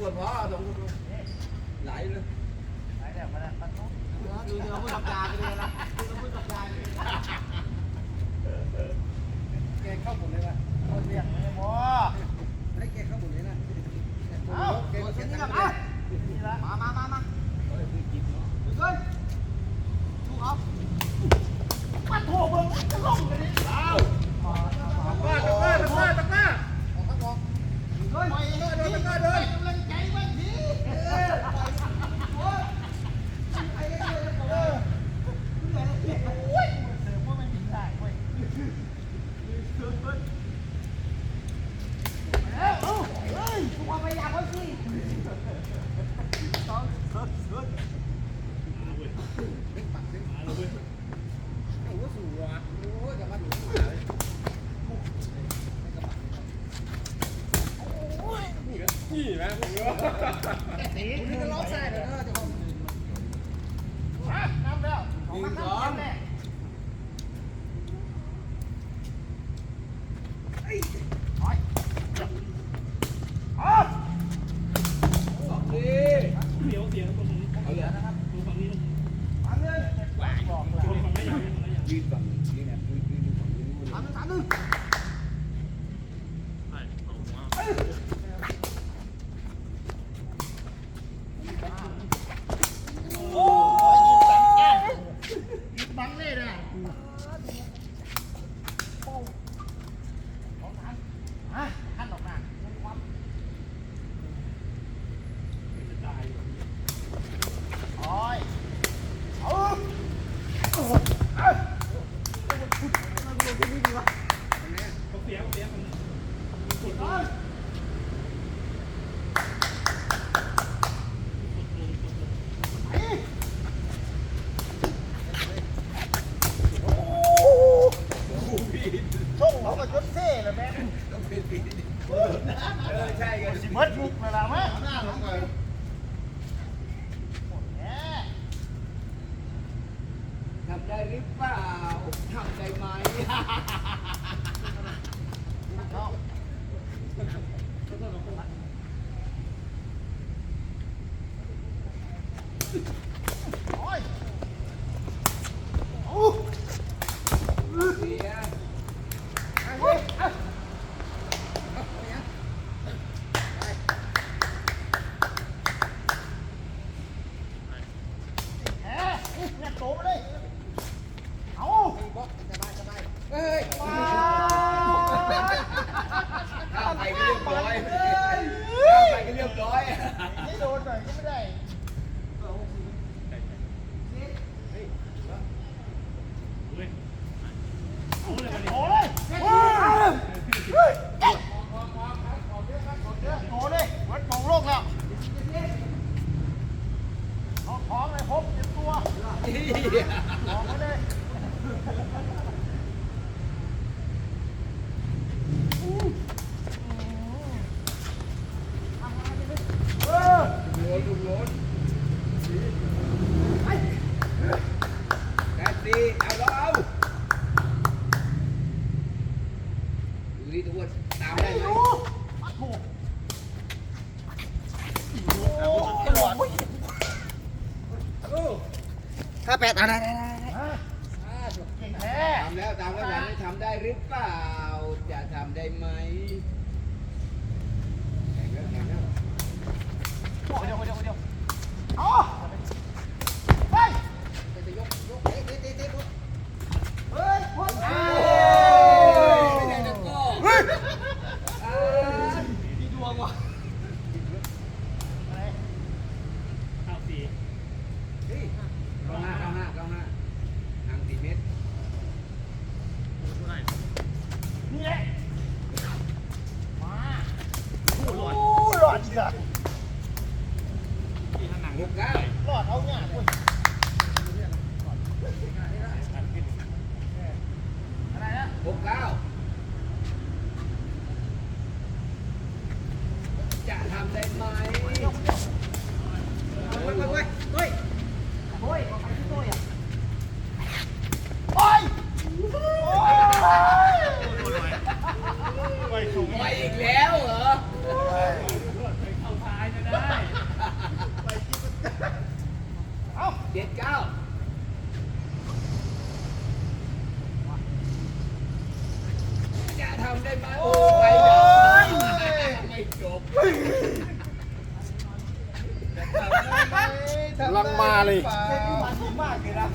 ขวดพอสองขวดพอไหลเลยไหลแบบมาแล้วดูเดี๋ยวพูดทำยาไปเลยนะดูเดี๋ยวพูดทำยาไปเลยแกเข้าผมเลยว่ะเขาเรียกไม่พอไม่แกเข้าผมเลยนะเอาแกเข้าผมเลยนะมามามามาดูเลยดูเอาปัดโถเบิ้งจะลงเลย Hi. Oh, wow. ใช่สิเบิดยุกเลทำได้รืเปล่าทำได้ไหมโอ้ยโอ้ย 诶诶 ก่อนห้าแปดเอาได้ได้ได้ทำแล้วทำมข้างหทำได้หรือเปล่า จะทำได้ไหมแข่งแล้วแข่งแล้วเดี๋ยวเดี๋ยวเดี๋ยว หลอดเอาหยาดเลยหกเก้า ได้ไหมโอ้ยไม่จบลังมาเลยมากเลยนะ